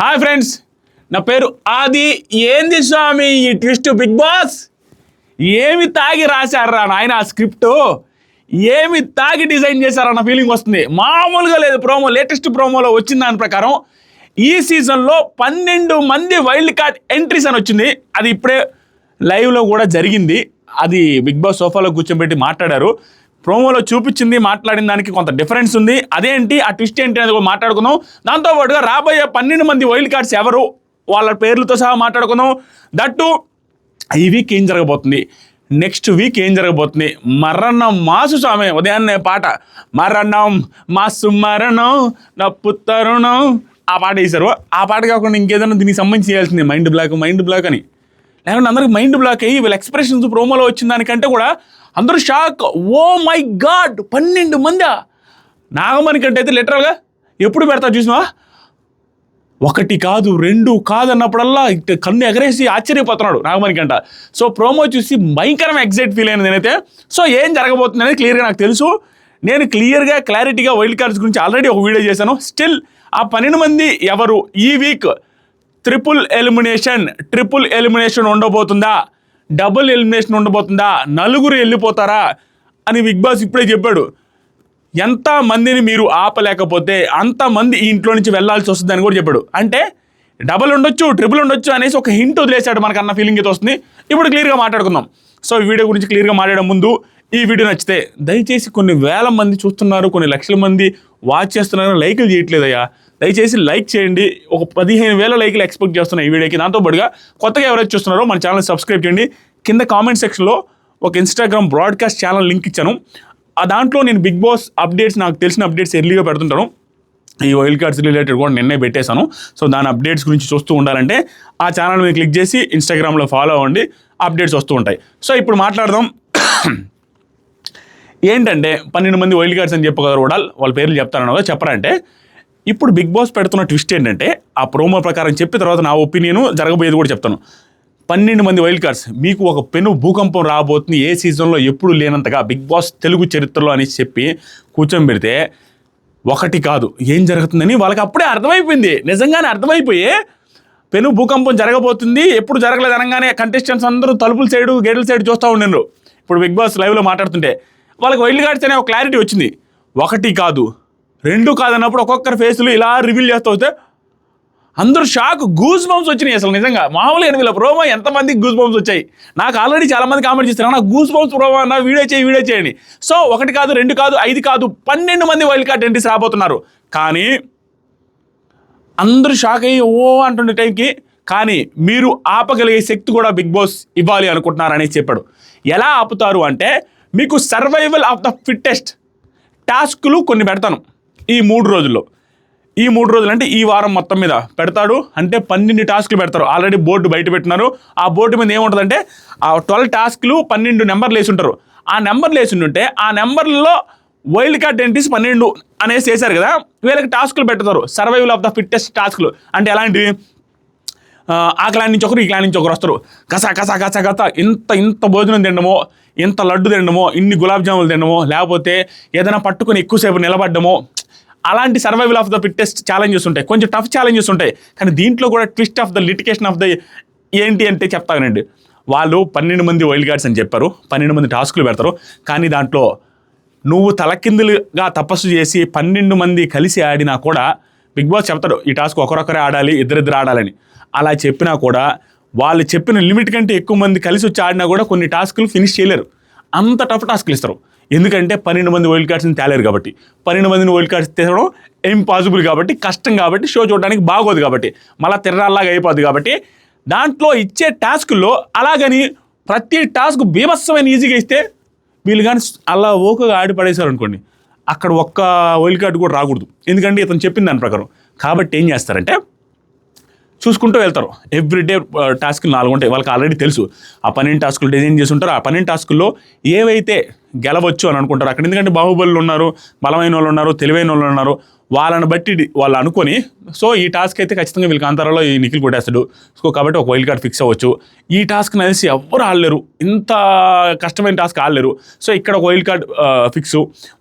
Hi friends నా పేరు ఆది. ఏంది స్వామి ఈ ట్విస్ట్ బిగ్ బాస్? ఏమి తాగి రాశారా నాయన ఆ స్క్రిప్ట్? ఏమి తాగి డిజైన్ చేశారన్న ఫీలింగ్ వస్తుంది. మామూలుగా లేదు ప్రోమో లేటెస్ట్ ప్రోమోలో వచ్చిన దాని ప్రకారం ఈ సీజన్లో పన్నెండు మంది వైల్డ్ కార్డ్ ఎంట్రీస్ అని వచ్చింది. అది ఇప్పుడే లైవ్లో కూడా జరిగింది. అది బిగ్ బాస్ సోఫాలో కూర్చోబెట్టి మాట్లాడారు. ప్రోమోలో చూపించింది మాట్లాడిన దానికి కొంత డిఫరెన్స్ ఉంది. అదేంటి? ఆ ట్విస్ట్ ఏంటి అనేది కూడా మాట్లాడుకుందాం. దాంతోపాటుగా రాబోయే పన్నెండు మంది వైల్డ్ కార్డ్స్ ఎవరు? వాళ్ళ పేర్లతో సహా మాట్లాడుకుందాం. దట్టు ఈ వీక్ ఏం జరగబోతుంది? నెక్స్ట్ వీక్ ఏం జరగబోతుంది? మరణం మాసు స్వామి ఉదయాన్నే పాట. మరణం మాసు మరణం నా పుత్తరుణం ఆ పాట వేశారు. ఆ పాట కాకుండా ఇంకేదైనా దీనికి సంబంధించి చేయాల్సింది. మైండ్ బ్లాక్ మైండ్ బ్లాక్ అని. లేకుంటే అందరికి మైండ్ బ్లాక్ అయ్యి వీళ్ళ ఎక్స్ప్రెషన్స్ ప్రోమోలో వచ్చిన దానికంటే కూడా అందరూ షాక్ ఓ మై గాడ్ పన్నెండు మందా నాగమణి కంటే అయితే లిటరల్గా ఎప్పుడు పెడతా చూసినా ఒకటి కాదు రెండు కాదన్నప్పుడల్లా కన్ను ఎగరేసి ఆశ్చర్యపోతున్నాడు నాగమణి కంట. సో ప్రోమో చూసి భయంకరం ఎగ్జైట్ ఫీల్ అయినది నేనైతే. సో ఏం జరగబోతుంది అనేది క్లియర్గా నాకు తెలుసు. నేను క్లియర్గా క్లారిటీగా వైల్డ్ కార్డ్స్ గురించి ఆల్రెడీ ఒక వీడియో చేశాను. స్టిల్ ఆ పన్నెండు మంది ఎవరు ఈ week triple elimination triple elimination ఉండబోతుందా? Double elimination ఉండబోతుందా? నలుగురు వెళ్ళిపోతారా? అని బిగ్ బాస్ ఇప్పుడే చెప్పాడు. ఎంత మందిని మీరు ఆపలేకపోతే అంతమంది ఈ ఇంట్లో నుంచి వెళ్ళాల్సి వస్తుంది అని కూడా చెప్పాడు. అంటే డబుల్ ఉండొచ్చు ట్రిపుల్ ఉండొచ్చు అనేసి ఒక హింట్ వదిలేశాడు మనకు అన్న ఫీలింగ్ అయితే వస్తుంది. ఇప్పుడు క్లియర్గా మాట్లాడుకుందాం. సో ఈ వీడియో గురించి క్లియర్గా మాట్లాడే ముందు ఈ వీడియో నచ్చితే దయచేసి కొన్ని వేల మంది చూస్తున్నారు కొన్ని లక్షల మంది వాచ్ చేస్తున్నారు లైకులు చేయట్లేదయ్యా. దయచేసి లైక్ చేయండి. ఒక పదిహేను వేల లైక్లు ఎక్స్పెక్ట్ చేస్తున్నా ఈ వీడియోకి దాంతో పాటుగా కొత్తగా ఎవరైతే చూస్తున్నారో మన ఛానల్ సబ్స్క్రైబ్ చేయండి. కింద కామెంట్ సెక్షన్లో ఒక ఇన్స్టాగ్రామ్ బ్రాడ్కాస్ట్ ఛానల్ లింక్ ఇచ్చాను. ఆ దాంట్లో నేను బిగ్ బాస్ అప్డేట్స్ నాకు తెలిసిన అప్డేట్స్ ఎర్లీగా పెడుతుంటాను. ఈ వైల్డ్ కార్డ్స్ రిలేటెడ్ కూడా నిన్నే పెట్టేశాను. సో దాని అప్డేట్స్ గురించి చూస్తూ ఉండాలంటే ఆ ఛానల్ మీద క్లిక్ చేసి ఇన్స్టాగ్రామ్లో ఫాలో అవ్వండి. అప్డేట్స్ వస్తూ ఉంటాయి. సో ఇప్పుడు మాట్లాడదాం. ఏంటంటే పన్నెండు మంది వైల్డ్ కార్డ్స్ అని చెప్పగలరు కూడా వాళ్ళ పేర్లు చెప్తారన్న చెప్పరంటే ఇప్పుడు బిగ్ బాస్ పెడుతున్న ట్విస్ట్ ఏంటంటే ఆ ప్రోమో ప్రకారం చెప్పిన తర్వాత నా ఒపీనియన్ జరగబోయేది కూడా చెప్తాను. పన్నెండు మంది వైల్డ్ కార్డ్స్ మీకు ఒక పెను భూకంపం రాబోతుంది ఏ సీజన్లో ఎప్పుడు లేనంతగా బిగ్ బాస్ తెలుగు చరిత్రలో అని చెప్పి కూర్చొని పెడితే ఒకటి కాదు. ఏం జరుగుతుందని వాళ్ళకి అప్పుడే అర్థమైపోయింది. నిజంగానే అర్థమైపోయి పెను భూకంపం జరగబోతుంది ఎప్పుడు జరగలేదు అనగానే కంటెస్టెంట్స్ అందరూ తలుపుల సైడు గేట్ల సైడ్ చూస్తూ ఉండినారు. ఇప్పుడు బిగ్ బాస్ లైవ్లో మాట్లాడుతుంటే వాళ్ళకి వైల్డ్ కార్డ్స్ అనే ఒక క్లారిటీ వచ్చింది. ఒకటి కాదు. రెండు కాదన్నప్పుడు ఒక్కొక్కరి ఫేస్లు ఇలా రివీల్ చేస్తూ వస్తే అందరూ షాక్ గూస్ బంప్స్ వచ్చినాయి అసలు నిజంగా. మామూలుగా వీళ్ళ ప్రోమో ఎంతమంది గూస్ బంప్స్ వచ్చాయి? నాకు ఆల్రెడీ చాలామంది కామెంట్ చేస్తారు నాకు గూస్ బంప్స్ ప్రోమో అన్న వీడియో చేయి వీడియో చేయండి. సో ఒకటి కాదు రెండు కాదు ఐదు కాదు పన్నెండు మంది వైల్డ్ కార్డ్ ఎంట్రీస్ రాబోతున్నారు. కానీ అందరూ షాక్ అయ్యి ఓ అంటుండే టైంకి కానీ మీరు ఆపగలిగే శక్తి కూడా బిగ్ బాస్ ఇవ్వాలి అనుకుంటున్నారని చెప్పాడు. ఎలా ఆపుతారు అంటే మీకు సర్వైవల్ ఆఫ్ ద ఫిట్టెస్ట్ టాస్కులు కొన్ని పెడతాను. ఈ మూడు రోజుల్లో. ఈ మూడు రోజులు అంటే ఈ వారం మొత్తం మీద పెడతాడు. అంటే పన్నెండు టాస్క్లు పెడతారు. ఆల్రెడీ బోర్డు బయట పెట్టినారు. ఆ బోర్డు మీద ఏముంటుందంటే ఆ ట్వెల్వ్ టాస్క్లు పన్నెండు నెంబర్లు వేసి ఉంటారు ఆ నెంబర్లు వేసి ఉంటే ఆ నెంబర్లలో వైల్డ్ కార్డ్ ఎంట్రీస్ పన్నెండు అనేసి వేశారు కదా. వీళ్ళకి టాస్కులు పెడతారు సర్వైవల్ ఆఫ్ ద ఫిట్టెస్ట్ టాస్క్లు. అంటే ఎలాంటివి? ఆ, క్లాన్ నుంచి ఒకరు ఈ క్లాన్ నుంచి ఒకరు వస్తారు. కసా కసా కసా కసా ఇంత ఇంత భోజనం తినడమో ఇంత లడ్డు తినడమో ఇన్ని గులాబ్ జాములు తినడమో లేకపోతే ఏదైనా పట్టుకొని ఎక్కువసేపు నిలబడ్డమో అలాంటి survival of the fittest challenges ఉంటాయి. కొంచెం టఫ్ ఛాలెంజెస్ ఉంటాయి. కానీ దీంట్లో కూడా twist of the litigation of the ఏంటి అంటే చెప్తానండి. వాళ్ళు పన్నెండు మంది వైల్డ్ గార్డ్స్ అని చెప్పారు. పన్నెండు మంది టాస్కులు పెడతారు. కానీ దాంట్లో నువ్వు తలకిందులుగా తపస్సు చేసి పన్నెండు మంది కలిసి ఆడినా కూడా బిగ్ బాస్ చెప్తాడు ఈ టాస్క్ ఒకరొకరే ఆడాలి ఇద్దరిద్దరు ఆడాలని. అలా చెప్పినా కూడా వాళ్ళు చెప్పిన లిమిట్ కంటే ఎక్కువ మంది కలిసి వచ్చి ఆడినా కూడా కొన్ని టాస్కులు ఫినిష్ చేయలేరు. అంత టఫ్ టాస్క్లు ఇస్తారు. ఎందుకంటే పన్నెండు మంది వైల్డ్ కార్డ్స్ని తేలేరు కాబట్టి. పన్నెండు మందిని వైల్డ్ కార్డ్స్ తీసడం ఇంపాసిబుల్ కాబట్టి కష్టం కాబట్టి షో చూడడానికి బాగోదు కాబట్టి. మళ్ళీ తిర్రాల్లాగా అయిపోద్ది కాబట్టి. దాంట్లో ఇచ్చే టాస్కుల్లో అలాగని ప్రతి టాస్క్ బీభత్సమైన ఈజీగా ఇస్తే వీళ్ళు కానీ అలా ఓకగా ఆడి పడేశారు అనుకోండి అక్కడ ఒక్క వైల్డ్ కార్డు కూడా రాకూడదు. ఎందుకంటే ఇతను చెప్పిన దాని ప్రకారం. కాబట్టి ఏం చేస్తారంటే చూసుకుంటూ వెళ్తారు. ఎవ్రీడే టాస్క్ నాలుగు ఉంటాయి. వాళ్ళకి ఆల్రెడీ తెలుసు. ఆ పన్నెండు టాస్కులు డిజైన్ చేసి ఉంటారు ఆ పన్నెండు టాస్కుల్లో ఏవైతే గెలవచ్చు అని అనుకుంటారు అక్కడ ఎందుకంటే బాహుబలులు ఉన్నారు బలమైన వాళ్ళు ఉన్నారు తెలివైన వాళ్ళు ఉన్నారు వాళ్ళని బట్టి వాళ్ళు అనుకొని సో ఈ టాస్క్ అయితే ఖచ్చితంగా వీళ్ళు కాంతారాలో ఈ నిఖిల్ కొట్టేస్తాడు. సో కాబట్టి ఒక వైల్డ్ కార్డ్ ఫిక్స్ అవ్వచ్చు. ఈ టాస్క్ అనేసి ఎవ్వరు ఆడలేరు. ఇంత కష్టమైన టాస్క్ ఆడలేరు. సో ఇక్కడ ఒక వైల్డ్ కార్డ్ ఫిక్స్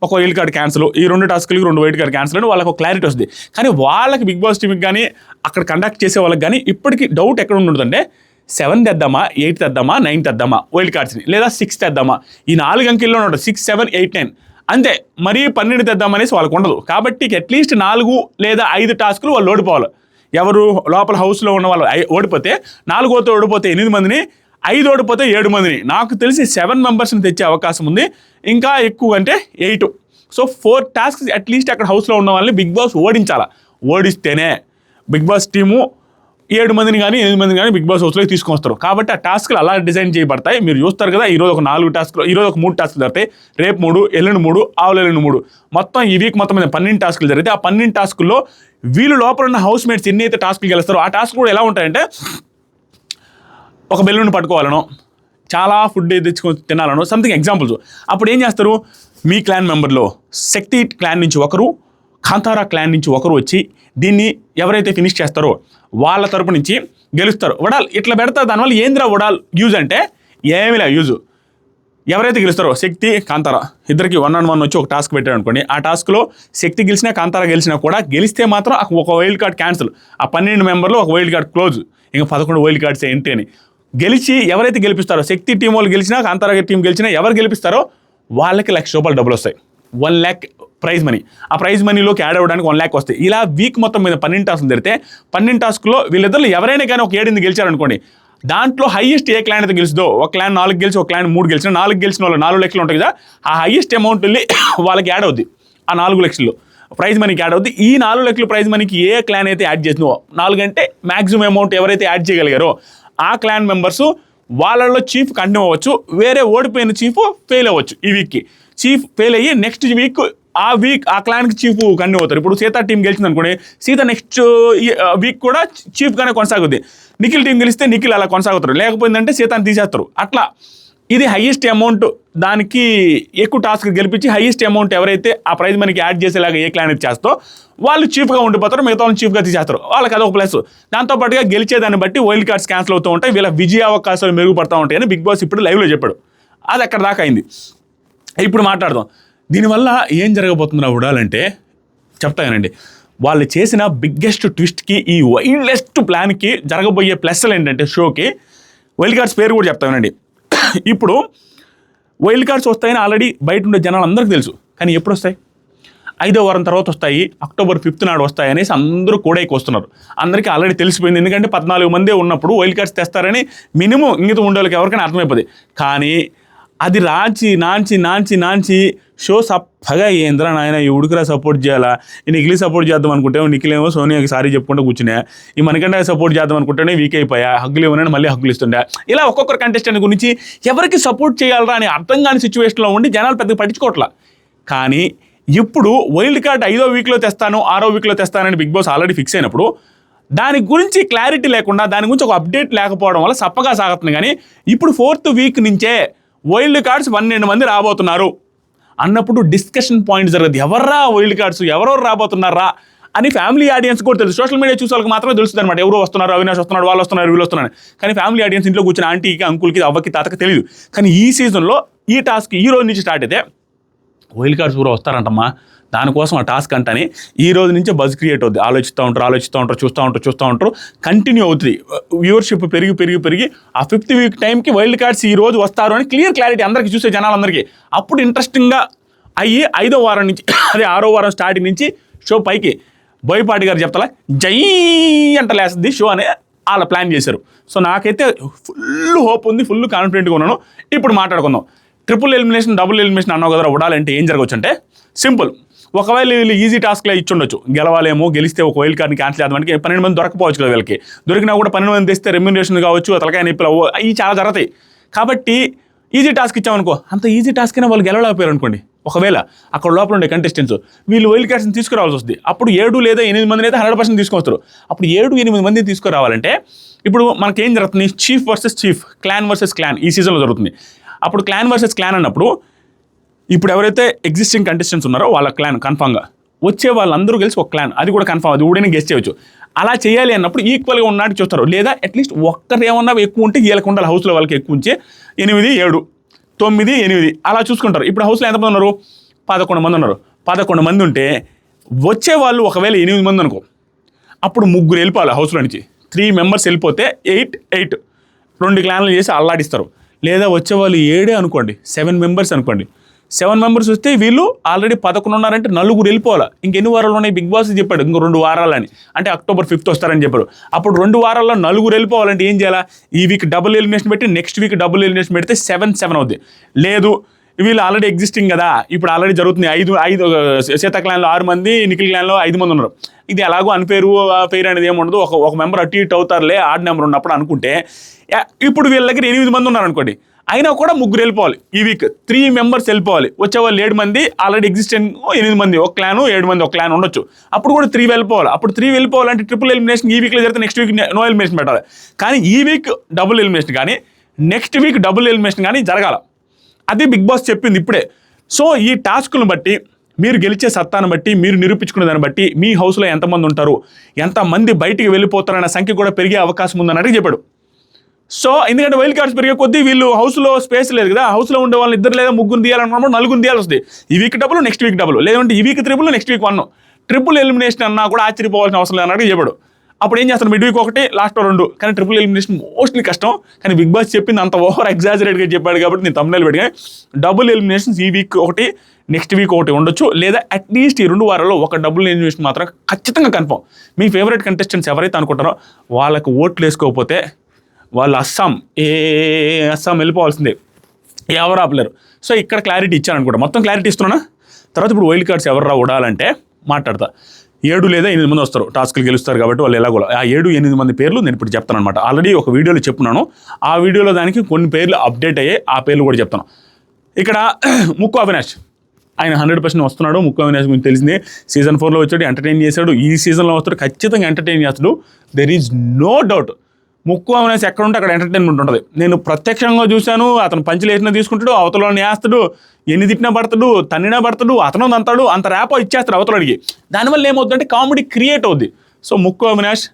ఒక వైల్డ్ కార్డ్ క్యాన్సిల్ ఈ రెండు టాస్క్లకి రెండు వైల్డ్ కార్డ్ క్యాన్సిల్ అని వాళ్ళకి ఒక క్లారిటీ వస్తుంది. కానీ వాళ్ళకి బిగ్ బాస్ టీమ్కి కానీ అక్కడ కండక్ట్ చేసే వాళ్ళకి కానీ ఇప్పటికీ డౌట్ ఎక్కడ ఉంటుందంటే సెవెన్ తెద్దామా ఎయిట్ తెద్దామా నైన్ తెద్దామా వైల్డ్ కార్డ్స్ని లేదా సిక్స్ తెద్దామా. ఈ నాలుగు అంకెల్లో ఉంటుంది సిక్స్ సెవెన్ ఎయిట్ నైన్ అంతే మరీ పన్నెండు తెద్దామనేసి వాళ్ళకు ఉండదు కాబట్టి అట్లీస్ట్ నాలుగు లేదా ఐదు టాస్కులు వాళ్ళు ఓడిపోవాలి. ఎవరు లోపల హౌస్లో ఉన్న వాళ్ళు ఓడిపోతే నాలుగోతో ఓడిపోతే ఎనిమిది మందిని ఐదు ఓడిపోతే ఏడు మందిని. నాకు తెలిసి సెవెన్ మెంబర్స్ని తెచ్చే అవకాశం ఉంది. ఇంకా ఎక్కువ అంటే eight. So four tasks at least అక్కడ హౌస్లో ఉన్న వాళ్ళని బిగ్ బాస్ ఓడించాలా? ఓడిస్తేనే. బిగ్ బాస్ టీము ఏడు మందిని కానీ ఎనిమిది మందిని కానీ బిగ్ బాస్ హౌస్లోకి తీసుకొస్తారు కాబట్టి ఆ టాస్క్లు అలా డిజైన్ చేయబడతాయి. మీరు చూస్తారు కదా ఈరోజు ఒక నాలుగు టాస్క్లు ఈరోజు ఒక మూడు టాస్క్లు జరుగుతాయి. రేపు మూడు ఎల్లుండి మూడు ఆవులు ఎల్లుండి మూడు. మొత్తం ఈ వీక్ మొత్తం మీద పన్నెండు టాస్క్లు జరిగితే ఆ పన్నెండు టాస్కుల్లో వీళ్ళు లోపల ఉన్న హౌస్ మేట్స్ ఎన్ని అయితే టాస్క్లు గెలుస్తారో ఆ టాస్క్ కూడా ఎలా ఉంటాయంటే ఒక బెలూన్ పట్టుకోవాలనో చాలా ఫుడ్ తెచ్చుకొని తినాలనో సంథింగ్ ఎగ్జాంపుల్స్ అప్పుడు ఏం చేస్తారు? మీ క్లాన్ మెంబర్లో శక్తి క్లాన్ నుంచి ఒకరు కాంతారా క్లాన్ నుంచి ఒకరు వచ్చి దీన్ని ఎవరైతే ఫినిష్ చేస్తారో వాళ్ళ తరపు నుంచి గెలుస్తారు. వడాల్ ఇట్లా పెడతారు దానివల్ల ఏంద్రా వడాల్ యూజ్ అంటే ఏమీ లే యూజ్. ఎవరైతే గెలుస్తారో శక్తి కాంతారా ఇద్దరికి వన్ ఆన్ వన్ వచ్చి ఒక టాస్క్ పెట్టారు అనుకోండి. ఆ టాస్క్లో శక్తి గెలిచినా కాంతారా గెలిచినా కూడా గెలిస్తే మాత్రం ఒక వైల్డ్ కార్డ్ క్యాన్సిల్ ఆ పన్నెండు మెంబర్లు ఒక వైల్డ్ కార్డ్ క్లోజ్ ఇంకా పదకొండు వైల్డ్ కార్డ్స్ ఏంటి అని. గెలిచి ఎవరైతే గెలిపిస్తారో శక్తి టీం వాళ్ళు గెలిచినా కాంతారా టీం గెలిచినా ఎవరు గెలిపిస్తారో వాళ్ళకి లక్ష రూపాయలు డబ్బులు వస్తాయి. One lakh prize money. ఆ ప్రైజ్ మనీలోకి యాడ్ అవ్వడానికి వన్ ల్యాక్ వస్తాయి. ఇలా వీక్ మొత్తం మీద పన్నెండు టాస్క్లు జరిగితే పన్నెండు టాస్క్లో వీళ్ళిద్దరు ఎవరైనా కానీ ఒక ఏడింది గెలిచారనుకోండి దాంట్లో హైయెస్ట్ ఏ క్లాన్ అయితే గెలుస్తుందో ఒక క్లాన్ నాలుగు గెలిచి ఒక క్లాన్ మూడు గెలిచిన నాలుగు గెలిచిన వాళ్ళు నాలుగు లక్షలు ఉంటాయి కదా ఆ హైయెస్ట్ అమౌంట్ వెళ్ళి వాళ్ళకి యాడ్ అవుద్ది ఆ నాలుగు లక్షలు ప్రైజ్ మనీకి యాడ్ అవుద్ది. ఈ నాలుగు లక్షల ప్రైజ్ మనీకి ఏ క్లాన్ అయితే యాడ్ చేసినో నాలుగు అంటే మ్యాక్సిమం అమౌంట్ ఎవరైతే యాడ్ చేయగలిగారో ఆ క్లాన్ మెంబర్స్ వాళ్ళలో చీఫ్ కంటిన్యూ అవ్వచ్చు వేరే ఓడిపోయిన చీఫ్ ఫెయిల్ అవ్వచ్చు ఈ వీక్కి చీఫ్ ఫెయిల్ అయ్యి నెక్స్ట్ వీక్ ఆ వీక్ ఆ క్లాన్కి చీఫ్ కంటిన్యూ అవుతారు ఇప్పుడు సీత టీం గెలిచింది అనుకోండి సీత నెక్స్ట్ వీక్ కూడా చీఫ్గానే కొనసాగుద్ది. నిఖిల్ టీం గెలిస్తే నిఖిల్ అలా కొనసాగుతారు. లేకపోయిందంటే సీతాన్ని తీసేస్తారు. అట్లా ఇది హైయెస్ట్ అమౌంట్ దానికి ఎక్కువ టాస్క్ గెలిపించి హైయెస్ట్ అమౌంట్ ఎవరైతే ఆ ప్రైజ్ మనకి యాడ్ చేసేలాగా ఏ క్లాన్ చేస్తో వాళ్ళు చీఫ్గా ఉండిపోతారు మిగతా వాళ్ళు చీఫ్గా తీసేస్తారు. వాళ్ళకి అదొక ప్లస్ దాంతోపాటుగా గెలిచేదాన్ని బట్టి వైల్డ్ కార్డ్స్ క్యాన్సిల్ అవుతూ ఉంటాయి. వీళ్ళ విజయ అవకాశాలు మెరుగుపడతా ఉంటాయని బిగ్ బాస్ ఇప్పుడు లైవ్లో చెప్పాడు. అది అక్కడ దాకా అయింది. ఇప్పుడు మాట్లాడదాం. దీనివల్ల ఏం జరగబోతుందో చూడాలంటే చెప్తానండి వాళ్ళు చేసిన బిగ్గెస్ట్ ట్విస్ట్కి ఈ వైల్డెస్ట్ ప్లాన్కి జరగబోయే ప్లస్లు ఏంటంటే షోకి వైల్డ్ కార్డ్స్ పేరు కూడా చెప్తానండి ఇప్పుడు వైల్డ్ కార్డ్స్ వస్తాయని ఆల్రెడీ బయట ఉండే జనాలు అందరికీ తెలుసు. కానీ ఎప్పుడు వస్తాయి ఐదో వారం తర్వాత వస్తాయి. అక్టోబర్ ఫిఫ్త్ నాడు వస్తాయి అనేసి అందరూ కూడైకి వస్తున్నారు. అందరికీ ఆల్రెడీ తెలిసిపోయింది. ఎందుకంటే పద్నాలుగు మందే ఉన్నప్పుడు వైల్డ్ కార్డ్స్ తెస్తారని మినిమం ఇంగిత ఉండే వాళ్ళకి ఎవరికైనా అర్థమైపోతుంది కానీ అది రాంచి నాంచి నాంచి నాంచి షో సప్పగా ఏంద్రా నాయన ఈ ఉడికిరా సపోర్ట్ చేయాలా? ఈ నిఖిల్ సపోర్ట్ చేద్దాం అనుకుంటే నిఖిలేమో సోనియాకి సారీ చెప్పుకుంటూ కూర్చునే. ఈ మనకంటే సపోర్ట్ చేద్దాం అనుకుంటేనే వీక్ అయిపోయా. హగ్గులు ఇవ్వనని మళ్ళీ హగ్గులు ఇస్తుండే. ఇలా ఒక్కొక్కరు కంటెస్టెంట్ గురించి ఎవరికి సపోర్ట్ చేయాలరా అని అర్థం కాని సిచ్యువేషన్లో ఉండి జనాలు పెద్దగా పట్టించుకోవట్లా. కానీ ఇప్పుడు వైల్డ్ కార్డ్ ఐదో వీక్లో తెస్తాను ఆరో వీక్లో తెస్తానని బిగ్ బాస్ ఆల్రెడీ ఫిక్స్ అయినప్పుడు దాని గురించి క్లారిటీ లేకుండా దాని గురించి ఒక అప్డేట్ లేకపోవడం వల్ల సప్పగా సాగుతుంది కానీ ఇప్పుడు ఫోర్త్ వీక్ నుంచే వైల్డ్ కార్డ్స్ పన్నెండు మంది రాబోతున్నారు. అన్నప్పుడు డిస్కషన్ పాయింట్ జరగదు. ఎవర్రా వైల్డ్ కార్డ్స్ ఎవరెవరు రాబోతున్నారా? అని ఫ్యామిలీ ఆడియన్స్ కూడా తెలుసు. సోషల్ మీడియా చూసే వాళ్ళకి మాత్రమే తెలుస్తుంది అనమాట ఎవరు వస్తున్నారు అవినాష్ వస్తున్నాడు వాళ్ళు వస్తున్నారు వీళ్ళు వస్తున్నారు కానీ ఫ్యామిలీ ఆడియన్స్ ఇంట్లో కూర్చున్న ఆంటీకి అంకుల్కి అవ్వకి తాతకి తెలియదు కానీ ఈ సీజన్లో ఈ టాస్క్ ఈ రోజు నుంచి స్టార్ట్ అయితే వైల్డ్ కార్డ్స్ కూడా వస్తారంటమ్మా. దానికోసం ఆ టాస్క్ అంటని ఈ రోజు నుంచే బజ్ క్రియేట్ అవుద్ది. ఆలోచిస్తూ ఉంటారు ఆలోచిస్తూ ఉంటారు చూస్తూ ఉంటారు చూస్తూ ఉంటారు. కంటిన్యూ అవుతుంది వ్యూవర్షిప్ పెరిగి పెరిగి పెరిగి ఆ ఫిఫ్త్ వీక్ టైంకి వైల్డ్ కార్డ్స్ ఈ రోజు వస్తారు అని క్లియర్ క్లారిటీ అందరికీ చూసే జనాలందరికీ. అప్పుడు ఇంట్రెస్టింగ్గా అయ్యి ఐదో వారం నుంచి అదే ఆరో వారం స్టార్టింగ్ నుంచి షో పైకి బోయపాటి గారు చెప్తలా జై అంట లేస్తుంది షో అనే వాళ్ళ ప్లాన్ చేశారు. సో నాకైతే ఫుల్ హోప్ ఉంది ఫుల్ కాన్ఫిడెంట్గా ఉన్నాను. ఇప్పుడు మాట్లాడుకుందాం. ట్రిపుల్ ఎలిమినేషన్ డబుల్ ఎలిమినేషన్ అన్నావు కదా ఉండాలంటే ఏం జరగవచ్చు అంటే సింపుల్ ఒకవేళ వీళ్ళు ఈజీ టాస్క్లో ఇచ్చుండొచ్చు. గెలవాలేమో గెలిస్తే ఒక వైల్డ్ కార్డ్ని క్యాన్సిల్ చేద్దానికి పన్నెండు మంది దొరకపోవచ్చు కదా వీళ్ళకి. దొరికినా కూడా పన్నెండు మంది తెస్తే రెమ్యూనేషన్ కావచ్చు తలకాయ నొప్పులు అవ్వ ఇవి చాలా జరుగుతాయి. కాబట్టి ఈజీ టాస్క్ ఇచ్చామనుకో అంత ఈజీ టాస్క్ అయినా వాళ్ళు గెలవలేకపోయారు అనుకోండి. ఒకవేళ అక్కడ లోపల ఉండే కంటెస్టెంట్స్ వీళ్ళు వైల్డ్ కార్డ్స్ని తీసుకురావాల్సి వస్తుంది. అప్పుడు ఏడు లేదా ఎనిమిది మందిని అయితే హండ్రెడ్ పర్సెంట్ తీసుకొస్తారు అప్పుడు ఏడు ఎనిమిది మందిని తీసుకురావాలంటే ఇప్పుడు మనకేం జరుగుతుంది? Chief versus chief clan versus clan ఈ సీజన్లో జరుగుతుంది. అప్పుడు క్లాన్ వర్సెస్ క్లాన్ అన్నప్పుడు ఇప్పుడు ఎవరైతే ఎగ్జిస్టింగ్ కంటెస్టెంట్స్ ఉన్నారో వాళ్ళ క్లాన్ కన్ఫామ్గా వచ్చే వాళ్ళందరూ కలిసి ఒక క్లాన్ అది కూడా కన్ఫర్మ్ అది కూడా గెస్ట్ చేయొచ్చు. అలా చేయాలి అన్నప్పుడు ఈక్వల్గా ఉన్నట్టు చూస్తారు. లేదా అట్లీస్ట్ ఒక్కరు ఏమన్నా ఎక్కువ ఉంటే వీళ్ళకి ఉండాలి హౌస్లో వాళ్ళకి ఎక్కువ ఉంచి ఎనిమిది ఏడు తొమ్మిది ఎనిమిది. అలా చూసుకుంటారు. ఇప్పుడు హౌస్లో ఎంతమంది ఉన్నారు? పదకొండు మంది ఉన్నారు. పదకొండు మంది ఉంటే వచ్చే వాళ్ళు ఒకవేళ ఎనిమిది మంది అనుకో అప్పుడు ముగ్గురు వెళ్ళిపోవాలి హౌస్లో నుంచి. త్రీ మెంబర్స్ వెళ్ళిపోతే ఎయిట్ ఎయిట్ రెండు క్లాన్లు చేసి అల్లాడిస్తారు. లేదా వచ్చేవాళ్ళు ఏడే అనుకోండి. సెవెన్ మెంబర్స్ అనుకోండి. సెవెన్ మెంబర్స్ వస్తే వీళ్ళు ఆల్రెడీ పదకొండు ఉన్నారంటే నలుగురు వెళ్ళిపోవాలి. ఇంకెన్ని వారాలు ఉన్నాయి బిగ్ బాస్ చెప్పాడు ఇంకో రెండు వారాలని. అంటే అక్టోబర్ ఫిఫ్త్ వస్తారని చెప్పారు అప్పుడు రెండు వారాల్లో నలుగురు వెళ్ళిపోవాలంటే ఏం చేయాలా? ఈ వీక్ డబుల్ ఎలిమినేషన్ పెట్టి నెక్స్ట్ వీక్ డబుల్ ఎలిమినేషన్ పెడితే సెవెన్ సెవెన్ అవుద్ది. లేదు వీళ్ళు ఆల్రెడీ ఎగ్జిస్టింగ్ కదా. ఇప్పుడు ఆల్రెడీ జరుగుతుంది ఐదు ఐదు సీత క్లాన్లో ఆరు మంది నిఖిల్ క్లాన్లో ఐదు మంది ఉన్నారు. ఇది ఎలాగో అన్పేరు పేరు అనేది ఏముండదు ఒక ఒక మెంబర్ అటు ఇటు అవుతారులే ఆడ్ నెంబర్ ఉన్నప్పుడు అనుకుంటే. ఇప్పుడు వీళ్ళ దగ్గర ఎనిమిది మంది ఉన్నారు అనుకోండి అయినా కూడా ముగ్గురు వెళ్ళిపోవాలి. ఈ వీక్ త్రీ మెంబర్స్ వెళ్ళిపోవాలి. వచ్చే వాళ్ళు ఏడు మంది ఆల్రెడీ ఎగ్జిస్టెంట్ ఎనిమిది మంది ఒక క్లాను ఏడు మంది ఒక క్లాన్ ఉండొచ్చు. అప్పుడు కూడా త్రీ వెళ్ళిపోవాలి. అప్పుడు త్రీ వెళ్ళిపోవాలంటే ట్రిపుల్ ఎలిమినేషన్ ఈ వీక్లో జరిగితే నెక్స్ట్ వీక్ నో ఎలిమినేషన్ పెట్టాలి. కానీ ఈ వీక్ డబుల్ ఎలిమినేషన్ కానీ నెక్స్ట్ వీక్ డబుల్ ఎలిమినేషన్ కానీ జరగాల. అది బిగ్ బాస్ చెప్పింది ఇప్పుడే. సో ఈ టాస్క్ను బట్టి మీరు గెలిచే సత్తాను బట్టి మీరు నిరూపించుకునే దాన్ని బట్టి మీ హౌస్లో ఎంతమంది ఉంటారు ఎంతమంది బయటికి వెళ్ళిపోతారన్న సంఖ్య కూడా పెరిగే అవకాశం ఉందన్నట్టు చెప్పాడు. సో ఎందుకంటే వైల్డ్ కార్డ్స్ పెరిగే కొద్దీ వీళ్ళు హౌస్లో స్పేస్ లేదు కదా. హౌస్లో ఉండే వాళ్ళు ఇద్దరు లేదా ముగ్గురు తీయాలనుకున్నప్పుడు నలుగురు తీయాల్సి వస్తుంది ఈ week double next week double లేదంటే ఈ week triple next week one triple elimination అన్నా కూడా ఆశ్చర్యపోవాల్సిన అవసరం లేదన్నట్టు చెప్పాడు. అప్పుడు ఏం చేస్తారు మిడ్ వీక్ ఒకటి లాస్ట్ రెండు. కానీ ట్రిపుల్ ఎలిమినేషన్ మోస్ట్లీ కష్టం. కానీ బిగ్ బాస్ చెప్పింది అంత ఓవర్ ఎగ్జాజరేట్గా చెప్పాడు కాబట్టి నేను తమ్ముళ్ళు పెడిగా డబుల్ ఎలిమినేషన్స్ ఈ వీక్ ఒకటి నెక్స్ట్ వీక్ ఒకటి ఉండొచ్చు. లేదా అట్లీస్ట్ ఈ రెండు వారాల్లో ఒక డబుల్ ఎలిమినేషన్ మాత్రం ఖచ్చితంగా కన్ఫర్మ్ మీ ఫేవరెట్ కంటెస్టెంట్స్ ఎవరైతే అనుకుంటారో వాళ్ళకు ఓట్లు వేసుకోకపోతే వాళ్ళు అస్సాం ఏ అస్సాం వెళ్ళిపోవాల్సిందే. ఎవరు ఆపలేరు. సో ఇక్కడ క్లారిటీ ఇచ్చాను అనుకుంటా మొత్తం క్లారిటీ ఇస్తున్నా తర్వాత ఇప్పుడు వైల్డ్ కార్డ్స్ ఎవరు రా ఉడాలంటే మాట్లాడతా. ఏడు లేదా ఎనిమిది మంది వస్తారు. టాస్క్లు గెలుస్తారు కాబట్టి వాళ్ళు ఎలాగో ఆ ఏడు ఎనిమిది మంది పేర్లు నేను ఇప్పుడు చెప్తాను అనమాట ఆల్రెడీ ఒక వీడియోలో చెప్పున్నాను. ఆ వీడియోలో దానికి కొన్ని పేర్లు అప్డేట్ అయ్యాయి ఆ పేర్లు కూడా చెప్తాను. ఇక్కడ ముక్కు అవినాష్. ఆయన హండ్రెడ్ పర్సెంట్ వస్తున్నాడు. ముక్కు అవినాష్ గురించి తెలిసిందే. సీజన్ ఫోర్లో వచ్చాడు ఎంటర్టైన్ చేశాడు. ఈ సీజన్లో వస్తాడు. ఖచ్చితంగా ఎంటర్టైన్ చేస్తాడు. దెర్ ఈజ్ నో డౌట్ ముక్కు అనేసి ఎక్కడ ఉంటే అక్కడ ఎంటర్టైన్మెంట్ ఉంటుంది. నేను ప్రత్యక్షంగా చూశాను అతను పంచులు వేసినా తీసుకుంటాడు అవతలని నేస్తాడు ఎన్ని తిట్టినా పడతాడు తన్నినా పడతాడు అతను అంతాడు అంత ర్యాపో ఇచ్చేస్తాడు అవతలడికి దానివల్ల ఏమవుతుందంటే కామెడీ క్రియేట్ అవుద్ది. సో ముక్కు అవినాష్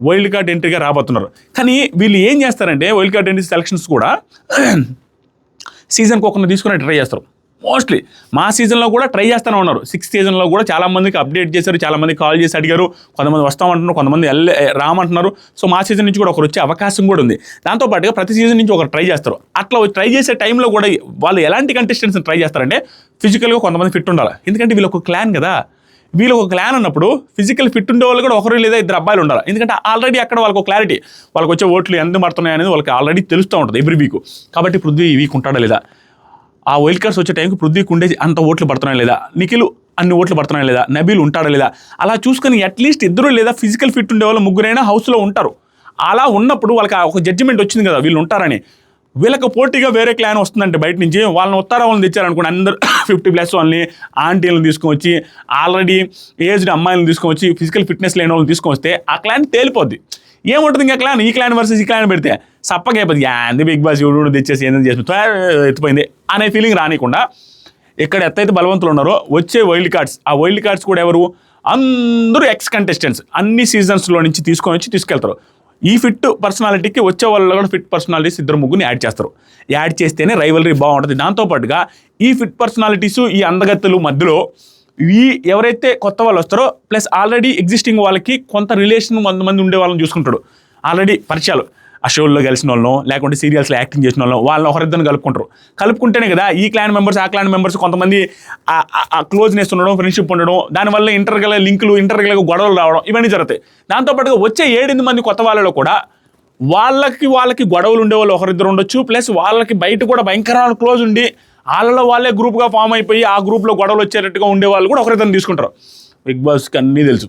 వైల్డ్ కార్డ్ ఎంట్రీగా రాబోతున్నారు. కానీ వీళ్ళు ఏం చేస్తారంటే వైల్డ్ కార్డ్ ఎంట్రీ సెలక్షన్స్ కూడా సీజన్కి ఒకరిని తీసుకునే ట్రై చేస్తారు. మోస్ట్లీ మా సీజన్లో కూడా ట్రై చేస్తూనే ఉన్నారు. సిక్స్త్ సీజన్లో కూడా చాలామందికి అప్డేట్ చేశారు చాలామంది కాల్ చేసి అడిగారు కొంతమంది వస్తామంటున్నారు కొంతమంది వెళ్ళే రామంటున్నారు. సో మా సీజన్ నుంచి కూడా ఒకరు వచ్చే అవకాశం కూడా ఉంది. దాంతోపాటుగా ప్రతి సీజన్ నుంచి ఒకరు ట్రై చేస్తారు. అట్లా ట్రై చేసే టైంలో కూడా వాళ్ళు ఎలాంటి కంటెస్టెంట్స్ని ట్రై చేస్తారంటే ఫిజికల్గా కొంతమంది ఫిట్ ఉండాలి. ఎందుకంటే వీళ్ళు ఒక క్లాన్ కదా. వీళ్ళు ఒక క్లాన్ అన్నప్పుడు ఫిజికల్ ఫిట్ ఉండే వాళ్ళు కూడా ఒకరు లేదా ఇద్దరు అబ్బాయిలు ఉండాలి. ఎందుకంటే ఆల్రెడీ అక్కడ వాళ్ళకి క్లారిటీ వాళ్ళకి వచ్చే ఓట్లు ఎంత పడుతున్నాయి అనేది వాళ్ళకి ఆల్రెడీ తెలుస్తూ ఉంటుంది ఎవ్రీ వీక్ కాబట్టి పృథ్వీ ఈ వీక్ ఉంటాడా లేదా? ఆ వైల్డ్ కార్డ్స్ వచ్చే టైంకి పృథ్వీ కుండేజ్ అంత ఓట్లు పడుతున్నాయి లేదా? నిఖిల్ అన్ని ఓట్లు పడుతున్నాయి లేదా? నబీల్ ఉంటాడా లేదా? అలా చూసుకొని అట్లీస్ట్ ఇద్దరు లేదా ఫిజికల్ ఫిట్ ఉండే వాళ్ళు ముగ్గురైనా హౌస్లో ఉంటారు. అలా ఉన్నప్పుడు వాళ్ళకి ఒక జడ్జిమెంట్ వచ్చింది కదా వీళ్ళు ఉంటారని. వీళ్ళకి పోటీగా వేరే క్లాన్ వస్తుందంటే బయట నుంచి వాళ్ళని ఉత్తర వాళ్ళని తెచ్చారనుకోండి అందరు ఫిఫ్టీ ప్లస్ వాళ్ళని ఆంటీలను తీసుకొచ్చి ఆల్రెడీ ఏజ్డ్ అమ్మాయిలను తీసుకొచ్చి ఫిజికల్ ఫిట్నెస్ లేని వాళ్ళని తీసుకొస్తే ఆ క్లాన్ తేలిపోద్ది. ఏముంటుంది ఇంకా క్లాన్ ఈ క్లాన్ వర్సెస్ ఈ క్లాన్ పెడితే సప్పకైపోతుంది యాంది బిగ్ బాస్ ఎవడు తెచ్చేసి ఏందని చేసి ఎత్తిపోయింది అనే ఫీలింగ్ రానికుండా ఇక్కడ ఎత్తైతే బలవంతులు ఉన్నారో వచ్చే వైల్డ్ కార్డ్స్ ఆ వైల్డ్ కార్డ్స్ కూడా ఎవరు? అందరూ ఎక్స్ కంటెస్టెంట్స్ అన్ని సీజన్స్లో నుంచి తీసుకొని వచ్చి తీసుకెళ్తారు. ఈ ఫిట్ పర్సనాలిటీకి వచ్చే వాళ్ళు కూడా ఫిట్ పర్సనాలిటీస్ ఇద్దరు ముగ్గురిని యాడ్ చేస్తారు. యాడ్ చేస్తేనే రైవలరీ బాగుంటుంది. దాంతోపాటుగా ఈ ఫిట్ పర్సనాలిటీస్ ఈ అందగత్తులు మధ్యలో ఈ ఎవరైతే కొత్త వాళ్ళు వస్తారో ప్లస్ ఆల్రెడీ ఎగ్జిస్టింగ్ వాళ్ళకి కొంత రిలేషన్ కొంతమంది ఉండే వాళ్ళని చూసుకుంటాడు. ఆల్రెడీ పరిచయాలు. ఆ షోల్లో కలిసిన వాళ్ళను లేకుంటే సీరియల్స్లో యాక్టింగ్ చేసిన వాళ్ళను వాళ్ళని ఒకరిద్దరిని కలుపుకుంటారు. కలుపుకుంటేనే కదా ఈ క్లాన్ మెంబర్స్ ఆ క్లాన్ మెంబర్స్ కొంతమంది ఆ- క్లోజ్నెస్ ఉండడం ఫ్రెండ్షిప్ ఉండడం దానివల్ల ఇంటర్గల లింకులు ఇంటర్గల గొడవలు రావడం ఇవన్నీ జరుగుతాయి. దాంతోపాటుగా వచ్చే ఏడెనిమిది మంది కొత్త వాళ్ళలో కూడా వాళ్ళకి వాళ్ళకి గొడవలు ఉండేవాళ్ళు ఒకరిద్దరు ఉండొచ్చు ప్లస్ వాళ్ళకి బయట కూడా భయంకరమైన క్లోజ్ ఉండి వాళ్ళలో వాళ్ళే గ్రూప్గా ఫామ్ అయిపోయి ఆ గ్రూప్లో గొడవలు వచ్చేటట్టుగా ఉండేవాళ్ళు కూడా ఒకరితను తీసుకుంటారు. బిగ్ బాస్కి అన్నీ తెలుసు.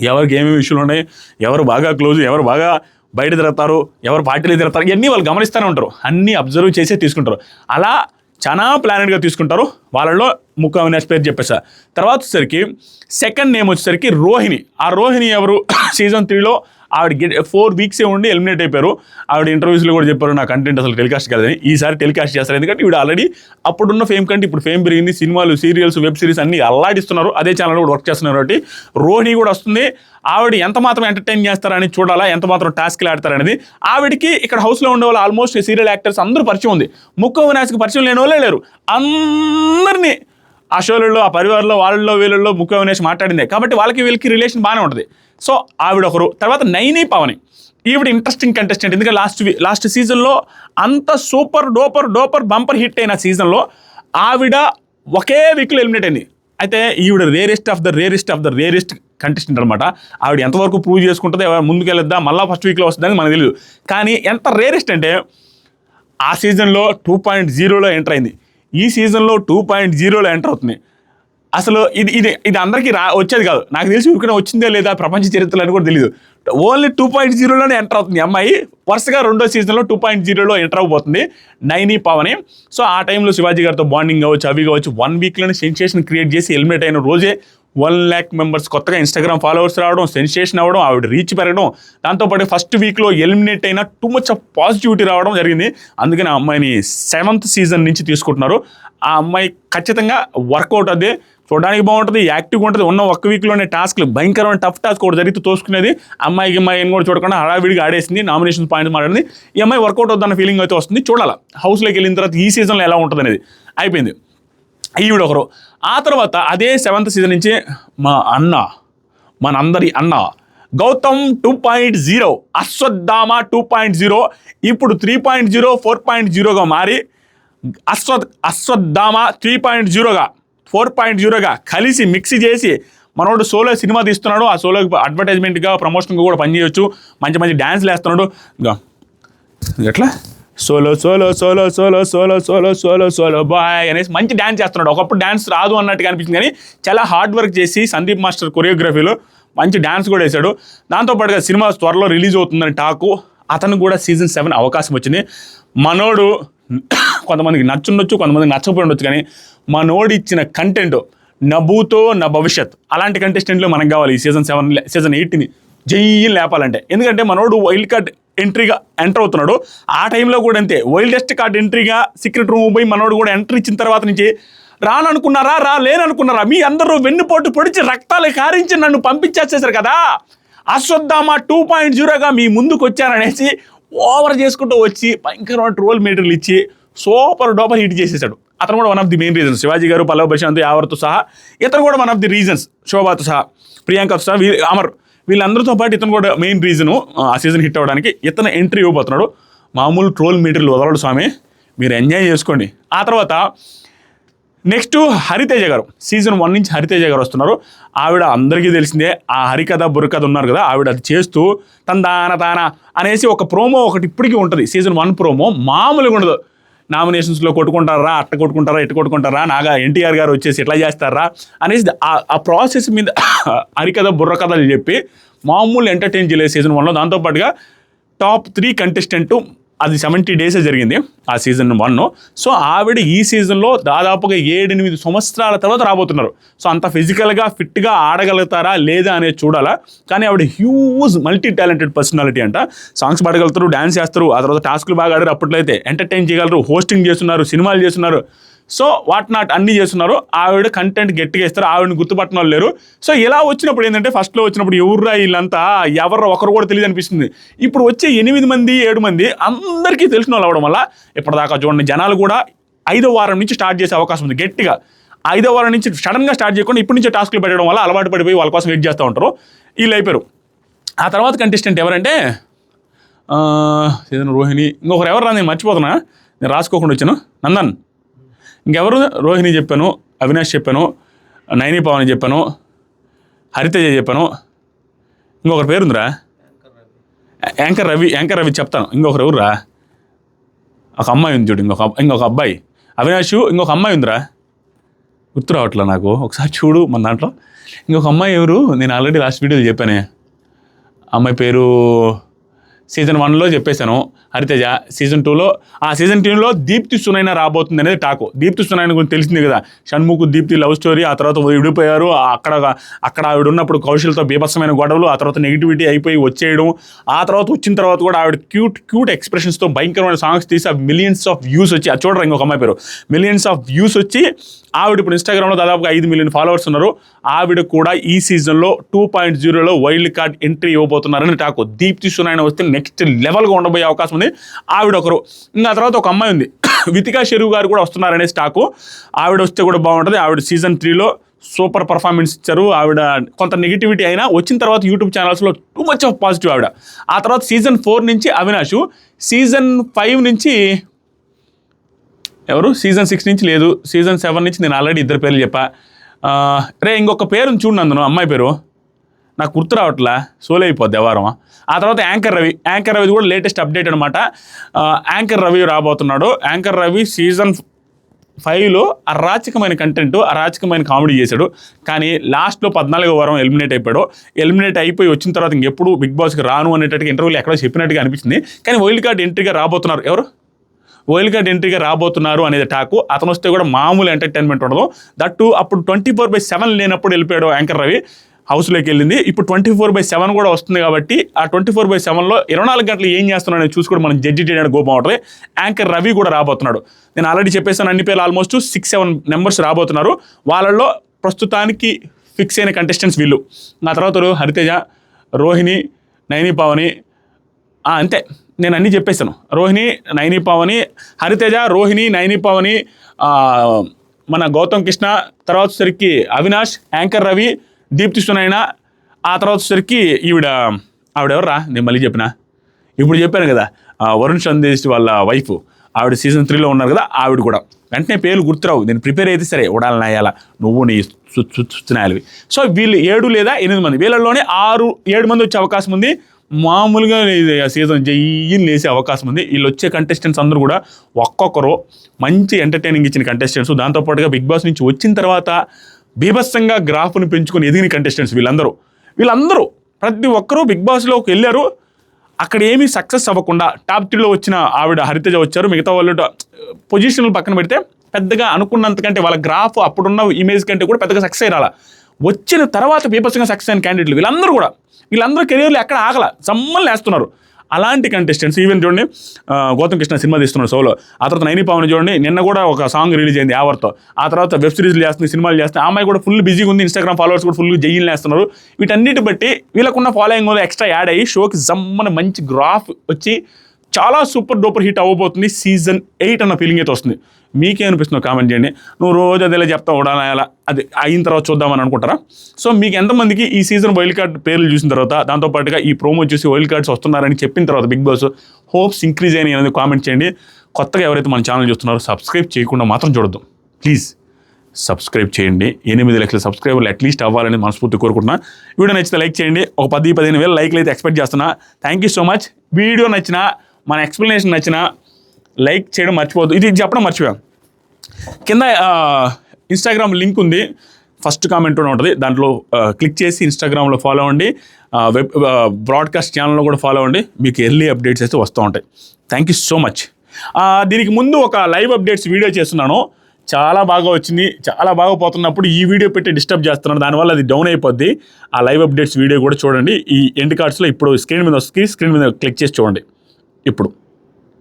ఎవరికి ఏమేమి ఇష్యూలు ఉన్నాయి ఎవరు బాగా క్లోజ్ ఎవరు బాగా బయట తిరుగుతారు ఎవరు పార్టీలు తిరుగుతారు ఇవన్నీ వాళ్ళు గమనిస్తూనే ఉంటారు. అన్నీ అబ్జర్వ్ చేసే తీసుకుంటారు. అలా చాలా ప్లానెడ్గా తీసుకుంటారు. వాళ్ళలో ముక్క అవినాష్ పేరు చెప్పేసా తర్వాత వచ్చేసరికి సెకండ్ నేమ్ వచ్చేసరికి రోహిణి. ఆ రోహిణి ఎవరు? సీజన్ త్రీలో ఆవిడ గెట్ ఫోర్ వీక్సే ఉండి ఎలిమినేట్ అయిపోయారు. ఆవిడ ఇంటర్వ్యూస్లో కూడా చెప్పారు నా కంటెంట్ అసలు టెలికాస్ట్ కాదని ఈసారి టెలికాస్ట్ చేస్తారు. ఎందుకంటే ఇవి ఆల్రెడీ అప్పుడున్న ఫేమ్ కంటే ఇప్పుడు ఫేమ్ పెరిగింది. సినిమాలు సీరియల్స్ వెబ్ సిరీస్ అన్ని అల్లాడిస్తున్నారు. అదే ఛానల్ కూడా వర్క్ చేస్తున్నారు కాబట్టి రోహిణి కూడా వస్తుంది. ఆవిడ ఎంత మాత్రం ఎంటర్టైన్ చేస్తారని చూడాలా? ఎంత మాత్రం టాస్క్లు ఆడతారనేది ఆవిడకి ఇక్కడ హౌస్లో ఉండే వాళ్ళు ఆల్మోస్ట్ సీరియల్ యాక్టర్స్ అందరూ పరిచయం ఉంది. ముక్క వినాశకి పరిచయం లేని వాళ్ళే లేరు. అందరినీ ఆ షోలలో ఆ పరివారంలో వాళ్ళలో వీళ్ళల్లో ముఖ్య వినేసి మాట్లాడిందే. కాబట్టి వాళ్ళకి వీళ్ళకి రిలేషన్ బాగానే ఉంటుంది. సో ఆవిడ ఒకరు తర్వాత నైని పవని. ఈవిడ ఇంట్రెస్టింగ్ కంటెస్టెంట్ ఎందుకంటే లాస్ట్ లాస్ట్ సీజన్లో అంత super duper duper bumper hit అయిన సీజన్లో ఆవిడ ఒకే వీక్లో ఎలిమినేట్ అయింది. అయితే ఈవిడ rarest of the rarest of the rarest contestant అనమాట ఆవిడ ఎంతవరకు ప్రూవ్ చేసుకుంటుంది ఎవరు ముందుకెళ్ళొద్దా మళ్ళీ ఫస్ట్ వీక్లో వస్తుందని మనకు తెలియదు కానీ ఎంత రేరెస్ట్ అంటే ఆ సీజన్లో టూ పాయింట్ జీరోలో ఎంటర్ అయింది. ఈ సీజన్లో టూ పాయింట్ జీరోలో ఎంటర్ అవుతుంది. అసలు ఇది ఇది ఇది అందరికీ రా వచ్చేది కాదు. నాకు తెలిసి ఊరికనే వచ్చిందే లేదా ప్రపంచ చరిత్రలు అని కూడా తెలియదు ఓన్లీ టూ పాయింట్ జీరోలోనే ఎంటర్ అవుతుంది అమ్మాయి. వరుసగా రెండో సీజన్లో టూ పాయింట్ జీరోలో ఎంటర్ అవబోతుంది నైని పవని. సో ఆ టైంలో శివాజీ గారితో బాండింగ్ కావచ్చు అవి కావచ్చు వన్ వీక్లోనే సెన్సేషన్ క్రియేట్ చేసి ఎలిమినేట్ అయిన రోజే వన్ ల్యాక్ మెంబర్స్ కొత్తగా ఇన్స్టాగ్రామ్ ఫాలోవర్స్ రావడం సెన్సేషన్ అవ్వడం ఆవిడ రీచ్ పెరగడం దాంతోపాటు ఫస్ట్ వీక్లో ఎలిమినేట్ అయిన టూ మచ్ ఆఫ్ పాజిటివిటీ రావడం జరిగింది. అందుకని ఆ అమ్మాయిని సెవెంత్ సీజన్ నుంచి తీసుకుంటున్నారు. ఆ అమ్మాయి ఖచ్చితంగా వర్కౌట్ అదే. చూడడానికి బాగుంటుంది యాక్టివ్గా ఉంటుంది. ఉన్న ఒక్క వీక్లోనే టాస్క్లు భయంకరమైన టఫ్ టాస్క్ ఒకటి జరిగితే తోసుకునేది అమ్మాయికి అమ్మాయి అని కూడా చూడకుండా హడావిడిగా ఆడేసింది నామినేషన్ పాయింట్ మాట్లాడింది. ఈ అమ్మాయి వర్కౌట్ అవుతున్న ఫీలింగ్ అయితే వస్తుంది. చూడాలి హౌస్లోకి వెళ్ళిన తర్వాత ఈ సీజన్లో ఎలా ఉంటుంది అనేది. అయిపోయింది. ఈవిడ ఒకరు. ఆ తర్వాత అదే సెవెంత్ సీజన్ నుంచి మా అన్న మనందరి అన్న Gautam two point zero Ashwatthama two point zero ఇప్పుడు three point zero four point జీరోగా మారి అశ్వత్ అశ్వత్థామ త్రీ పాయింట్ జీరోగా ఫోర్ పాయింట్ జీరోగా కలిసి మిక్స్ చేసి మనోడు సోలో సినిమా తీస్తున్నాడు. ఆ సోలో అడ్వర్టైజ్మెంట్గా ప్రమోషన్గా కూడా పనిచేయొచ్చు. మంచి మంచి డ్యాన్స్లు వేస్తున్నాడు ఎట్లా? Solo solo solo solo solo solo solo solo boy అనేసి మంచి డ్యాన్స్ చేస్తున్నాడు. ఒకప్పుడు డ్యాన్స్ రాదు అన్నట్టుగా అనిపించింది కానీ చాలా హార్డ్ వర్క్ చేసి సందీప్ మాస్టర్ కొరియోగ్రఫీలో మంచి డ్యాన్స్ కూడా వేశాడు. దాంతోపాటుగా సినిమా త్వరలో రిలీజ్ అవుతుందని టాకు. అతను కూడా సీజన్ సెవెన్ అవకాశం వచ్చింది. మనోడు కొంతమందికి నచ్చుండొచ్చు కొంతమందికి నచ్చకపోయి ఉండొచ్చు కానీ మనోడు ఇచ్చిన కంటెంట్ నభూతో నా భవిష్యత్. అలాంటి కంటెస్టెంట్లు మనకు కావాలి ఈ సీజన్ సెవెన్ సీజన్ ఎయిట్ని జయ్యి లేపాలంటే. ఎందుకంటే మనోడు వైల్డ్ కార్డ్ ఎంట్రీగా ఎంటర్ అవుతున్నాడు. ఆ టైంలో కూడా అంతే. వైల్డెస్ట్ కార్డ్ ఎంట్రీగా సీక్రెట్ రూమ్ పోయి మనోడు కూడా ఎంట్రీ ఇచ్చిన తర్వాత నుంచి రాననుకున్నారా రా లేననుకున్నారా మీ అందరూ వెన్నుపోటు పొడిచి రక్తాలు కారించి నన్ను పంపించేసేసారు కదా. అశ్వత్థామ టూ పాయింట్ జీరోగా మీ ముందుకు వచ్చారనేసి ఓవర్ చేసుకుంటూ వచ్చి భయంకరమైన ట్రోల్ మెటీరియల్ ఇచ్చి సూపర్ డోపర్ హిట్ చేసేసాడు. అతను కూడా one of the main reasons Shivaji garu Pallava Prashant యావర్తో సహా ఇతను కూడా వన్ ఆఫ్ ది రీజన్స్ శోభాతో సహా ప్రియాంకతో సహా వీ అమర్ వీళ్ళందరితో పాటు ఇతను కూడా మెయిన్ రీజను ఆ సీజన్ హిట్ అవ్వడానికి ఇతను ఎంట్రీ ఇవ్వబోతున్నాడు. మామూలు ట్రోల్ మెటీరియల్ వదలడు స్వామి. మీరు ఎంజాయ్ చేసుకోండి. ఆ తర్వాత నెక్స్ట్ హరితేజ గారు. సీజన్ వన్ నుంచి హరితేజ గారు వస్తున్నారు. ఆవిడ అందరికీ తెలిసిందే ఆ హరికథ బుర్రకథ ఉన్నారు కదా ఆవిడ అది చేస్తూ తన దాన తాన అనేసి ఒక ప్రోమో ఒకటి ఇప్పటికీ ఉంటుంది. సీజన్ వన్ ప్రోమో మామూలుగా ఉండదు. నామినేషన్స్లో కొట్టుకుంటారా అట్ట కొట్టుకుంటారా ఇట్ట కొట్టుకుంటారా నాగా ఎన్టీఆర్ గారు వచ్చేసి ఎట్లా చేస్తారా అనేసి ఆ- ఆ ప్రాసెస్ మీద హరికథ బుర్రకథలు చెప్పి మామూలు ఎంటర్టైన్ చేయలేదు సీజన్ వన్లో దాంతోపాటుగా టాప్ త్రీ కంటెస్టెంట్ అది సెవెంటీ డేసే జరిగింది ఆ సీజన్ వన్ సో ఆవిడ ఈ సీజన్లో దాదాపుగా ఏడెనిమిది సంవత్సరాల తర్వాత రాబోతున్నారు. సో అంత ఫిజికల్గా ఫిట్గా ఆడగలుగుతారా లేదా అనేది చూడాలా. కానీ ఆవిడ హ్యూజ్ మల్టీ టాలెంటెడ్ పర్సనాలిటీ అంట. సాంగ్స్ పాడగలుగుతారు డ్యాన్స్ చేస్తారు ఆ తర్వాత టాస్క్లు బాగా ఆడారు అప్పట్లో అయితే ఎంటర్టైన్ చేయగలరు హోస్టింగ్ చేస్తున్నారు సినిమాలు చేస్తున్నారు. సో వాట్ నాట్ అన్ని చేస్తున్నారు. ఆవిడ కంటెంట్ గట్టిగా ఇస్తారు. ఆవిడని గుర్తుపట్టిన వాళ్ళు లేరు. సో ఇలా వచ్చినప్పుడు ఏంటంటే ఫస్ట్లో వచ్చినప్పుడు ఎవర్రా వీళ్ళంతా? ఎవరు ఒకరు కూడా తెలియదు అనిపిస్తుంది. ఇప్పుడు వచ్చే ఎనిమిది మంది ఏడు మంది అందరికీ తెలిసిన వాళ్ళు అవడం వల్ల ఇప్పటిదాకా చూడండి జనాలు కూడా ఐదో వారం నుంచి స్టార్ట్ చేసే అవకాశం ఉంది గట్టిగా. ఐదో వారం నుంచి సడన్గా స్టార్ట్ చేయకుండా ఇప్పటి నుంచే టాస్క్లు పెట్టడం వల్ల అలవాటు పడిపోయి వాళ్ళ కోసం వెయిట్ చేస్తూ ఉంటారు. వీళ్ళు అయిపోయారు. ఆ తర్వాత కంటెస్టెంట్ ఎవరంటే ఏదైనా రోహిణి. ఇంకొకరు ఎవరు రా నేను మర్చిపోతున్నా. నేను రాసుకోకుండా వచ్చాను. నందన్. ఇంకెవరు? రోహిణి చెప్పాను అవినాష్ చెప్పాను నైని పవన్ చెప్పాను హరితేజ చెప్పాను. ఇంకొకరి పేరుందిరా? యాంకర్ రవి యాంకర్ రవి చెప్తాను. ఇంకొకరు ఎవరురా? ఒక అమ్మాయి ఉంది చూడు ఇంకొక ఇంకొక అబ్బాయి. అవినాష్ ఇంకొక అమ్మాయి ఉందిరా? గుర్తు రావట్లే నాకు? ఒకసారి చూడు మన దాంట్లో. ఇంకొక అమ్మాయి ఎవరు? నేను ఆల్రెడీ లాస్ట్ వీడియోలో చెప్పానే. అమ్మాయి పేరు సీజన్ వన్లో చెప్పేశాను. హరితేజ సీజన్ టూలో ఆ సీజన్ టూలో దీప్తి సునైన రాబోతుంది అనేది టాకు. దీప్తి సునైన గురించి తెలిసింది కదా. షణ్ముఖ్ దీప్తి లవ్ స్టోరీ ఆ తర్వాత విడిపోయారు. అక్కడ అక్కడ ఆవిడ ఉన్నప్పుడు కౌశల్తో బీభత్సమైన గొడవలు ఆ తర్వాత నెగిటివిటీ అయిపోయి వచ్చేయడం. ఆ తర్వాత వచ్చిన తర్వాత కూడా ఆవిడ క్యూట్ క్యూట్ ఎక్స్ప్రెషన్స్తో భయంకరమైన సాంగ్స్ తీసి మిలియన్స్ ఆఫ్ వ్యూస్ వచ్చి అది చూడరు ఇంకొక అమ్మాయి పేరు. మిలియన్స్ ఆఫ్ వ్యూస్ వచ్చి ఆవిడ ఇప్పుడు ఇన్స్టాగ్రామ్లో దాదాపుగా ఐదు మిలియన్ ఫాలోవర్స్ ఉన్నారు. ఆవిడ కూడా ఈ సీజన్లో టూ పాయింట్ జీరోలో వైల్డ్ కార్డ్ ఎంట్రీ ఇవ్వబోతున్నారని టాకు. దీప్తి సునాయన వస్తే నెక్స్ట్ లెవెల్గా ఉండబోయే అవకాశం ఉంది. ఆవిడ ఒకరు ఇంకా తర్వాత ఒక అమ్మాయి ఉంది. వితికా షెరువు గారు కూడా వస్తున్నారనే స్టాకు. ఆవిడ వస్తే కూడా బాగుంటుంది. ఆవిడ సీజన్ త్రీలో సూపర్ పర్ఫార్మెన్స్ ఇచ్చారు. ఆవిడ కొంత నెగిటివిటీ అయినా వచ్చిన తర్వాత యూట్యూబ్ ఛానల్స్లో టూ మచ్ ఆఫ్ పాజిటివ్ ఆవిడ. ఆ తర్వాత సీజన్ ఫోర్ నుంచి అవినాష్. సీజన్ ఫైవ్ నుంచి ఎవరు? సీజన్ సిక్స్ నుంచి లేదు. సీజన్ సెవెన్ నుంచి నేను ఆల్రెడీ ఇద్దరు పేర్లు చెప్పా. రే ఇంకొక పేరుని చూడు నందును. అమ్మాయి పేరు. నాకు గుర్తు రావట్లా సోల్ అయిపోద్ది ఎవరమా ఆ తర్వాత యాంకర్ రవి యాంకర్ రవి కూడా లేటెస్ట్ అప్డేట్ అనమాట యాంకర్ రవి రాబోతున్నాడు. యాంకర్ రవి సీజన్ ఫైవ్లో అరాచకమైన కంటెంట్ అరాచకమైన కామెడీ చేశాడు. కానీ లాస్ట్లో పద్నాలుగో వారం ఎలిమినేట్ అయిపోయాడు. ఎలిమినేట్ అయిపోయి వచ్చిన తర్వాత ఇంకెప్పుడు బిగ్ బాస్కి రాను అనేటట్టుగా ఇంటర్వ్యూలు ఎక్కడో చెప్పినట్టుగా అనిపించింది. కానీ వైల్డ్ కార్డ్ ఎంట్రీగా రాబోతున్నారు. ఎవరు? వైల్డ్ కార్డ్ ఎంట్రీగా రాబోతున్నారు అనేది టాకు. అతను వస్తే కూడా మామూలు ఎంటర్టైన్మెంట్ ఉండదు. దట్టు అప్పుడు ట్వంటీ ఫోర్ బై సెవెన్ లేనప్పుడు వెళ్ళిపోయాడు యాంకర్ రవి. హౌస్లోకి వెళ్ళింది. ఇప్పుడు ట్వంటీ ఫోర్ బై సెవెన్ కూడా వస్తుంది కాబట్టి ఆ ట్వంటీ ఫోర్ బై సెవెన్లో ఇరవై నాలుగు గంటలు ఏం చేస్తున్నాడు అనేది చూసి కూడా మనం జడ్జి చేయడానికి గోపం ఉంటుంది యాంకర్ రవి కూడా రాబోతున్నాడు. నేను ఆల్రెడీ చెప్పేసాను అన్ని పేర్లు ఆల్మోస్ట్ సిక్స్ సెవెన్ మెంబర్స్ రాబోతున్నారు. వాళ్ళల్లో ప్రస్తుతానికి ఫిక్స్ అయిన కంటెస్టెంట్స్ వీళ్ళు. నా తర్వాత హరితేజ రోహిణి నైని పావని. అంతే. నేను అన్నీ చెప్పేశాను. రోహిణి నైని పావని హరితేజ రోహిణి నైని పావని మన గౌతమ్ కృష్ణ తర్వాత సరికి అవినాష్ యాంకర్ రవి దీప్తి సునైన ఆ తర్వాత సరికి ఈవిడ ఆవిడెవర్రా? నేను మళ్ళీ చెప్పిన? ఇప్పుడు చెప్పాను కదా వరుణ్ సందేశ్ వాళ్ళ వైఫ్ ఆవిడ సీజన్ త్రీలో ఉన్నారు కదా ఆవిడ కూడా. వెంటనే పేర్లు గుర్తురావు. నేను ప్రిపేర్ అయితే సరే ఉడాలి నాయాల నువ్వు నీ చుచ్చునాయాలవి సో వీళ్ళు ఏడు లేదా ఎనిమిది మంది. వీళ్ళలోనే ఆరు ఏడు మంది వచ్చే అవకాశం ఉంది. మామూలుగా ఇది ఆ సీజన్ జయ్యిని లేసే అవకాశం ఉంది. వీళ్ళు వచ్చే కంటెస్టెంట్స్ అందరూ కూడా ఒక్కొక్కరు మంచి ఎంటర్టైనింగ్ ఇచ్చిన కంటెస్టెంట్స్ దాంతోపాటుగా బిగ్ బాస్ నుంచి వచ్చిన తర్వాత బీభత్సంగా గ్రాఫ్ను పెంచుకొని ఎదిగిన కంటెస్టెంట్స్ వీళ్ళందరూ. వీళ్ళందరూ ప్రతి ఒక్కరూ బిగ్ బాస్లోకి వెళ్ళారు. అక్కడ ఏమీ సక్సెస్ అవ్వకుండా టాప్ త్రీలో వచ్చిన ఆవిడ హరితేజ వచ్చారు. మిగతా వాళ్ళు పొజిషన్లు పక్కన పెడితే పెద్దగా అనుకున్నంతకంటే వాళ్ళ గ్రాఫ్ అప్పుడున్న ఇమేజ్ కంటే కూడా పెద్దగా సక్సెస్ అలా వచ్చిన తర్వాత బీభత్సంగా సక్సెస్ అయిన క్యాండిడేట్లు వీళ్ళందరూ కూడా. వీళ్ళందరూ కెరీర్లు ఎక్కడ ఆగల. సమ్మల్ని వేస్తున్నారు. అలాంటి కంటెస్టెంట్స్ ఈవెన్ చూడండి గౌతమ్ కృష్ణ సినిమా తీస్తున్నాడు సోలో ఆ తర్వాత నైని పవన్ చూడండి నిన్న కూడా ఒక సాంగ్ రిలీజ్ అయింది యావర్తో ఆ తర్వాత వెబ్ సిరీస్లు చేస్తుంది సినిమాలు చేస్తుంది అమ్మాయి కూడా ఫుల్ బిజీగా ఉంది ఇన్స్టాగ్రామ్ ఫాలోవర్స్ కూడా ఫుల్ జయ్యిలు వేస్తున్నారు వీటన్నిటి బట్టి వీళ్ళకున్న ఫాలోయింగ్ ఎక్స్ట్రా యాడ్ అయ్యి షోకి జమ్మన మంచి గ్రాఫ్ వచ్చి చాలా సూపర్ డూపర్ హిట్ అవ్వబోతుంది సీజన్ ఎయిట్ అన్న ఫీలింగ్ అయితే వస్తుంది. మీకేమనిపిస్తుందో కామెంట్ చేయండి. నువ్వు రోజు అదేలా చెప్తా ఉడాలా అది అయిన తర్వాత చూద్దామని అనుకుంటారా? సో మీకు ఎంతమందికి ఈ సీజన్ వైల్డ్ కార్డ్ పేర్లు చూసిన తర్వాత దాంతోపాటుగా ఈ ప్రోమో చూసి వైల్డ్ కార్డ్స్ వస్తున్నారని చెప్పిన తర్వాత బిగ్ బాస్ హోప్స్ ఇంక్రీజ్ అయినాయి అనేది కామెంట్ చేయండి. కొత్తగా ఎవరైతే మన ఛానల్ చూస్తున్నారో సబ్స్క్రైబ్ చేయకుండా మాత్రం చూడద్దు. ప్లీజ్ సబ్స్క్రైబ్ చేయండి. ఎనిమిది లక్షల సబ్స్క్రైబర్లు అట్లీస్ట్ అవ్వాలని మనస్ఫూర్తి కోరుకుంటున్నా. వీడియో నచ్చితే లైక్ చేయండి. ఒక పది పదిహేను వేల లైక్లు అయితే ఎక్స్పెక్ట్ చేస్తున్నా. Thank you so much video నచ్చిన మన ఎక్స్ప్లెనేషన్ నచ్చినా లైక్ చేయడం మర్చిపోవద్దు. ఇది చెప్పడం మర్చిపోయాం. కింద ఇన్స్టాగ్రామ్ లింక్ ఉంది. ఫస్ట్ కామెంట్ ఉంటుంది. దాంట్లో క్లిక్ చేసి ఇన్స్టాగ్రామ్లో ఫాలో అవ్వండి. వెబ్ బ్రాడ్కాస్ట్ ఛానల్లో కూడా ఫాలో అవ్వండి. మీకు ఎర్లీ అప్డేట్స్ అయితే వస్తూ ఉంటాయి. థ్యాంక్ యూ సో మచ్ దీనికి ముందు ఒక లైవ్ అప్డేట్స్ వీడియో చేస్తున్నాను. చాలా బాగా వచ్చింది. చాలా బాగా పోతున్నప్పుడు ఈ వీడియో పెట్టి డిస్టర్బ్ చేస్తున్నాను దానివల్ల అది డౌన్ అయిపోద్ది. ఆ లైవ్ అప్డేట్స్ వీడియో కూడా చూడండి. ఈ ఎండ్ కార్డ్స్లో ఇప్పుడు స్క్రీన్ మీద వస్తుంది స్క్రీన్ మీద క్లిక్ చేసి చూడండి. ఇప్పుడు.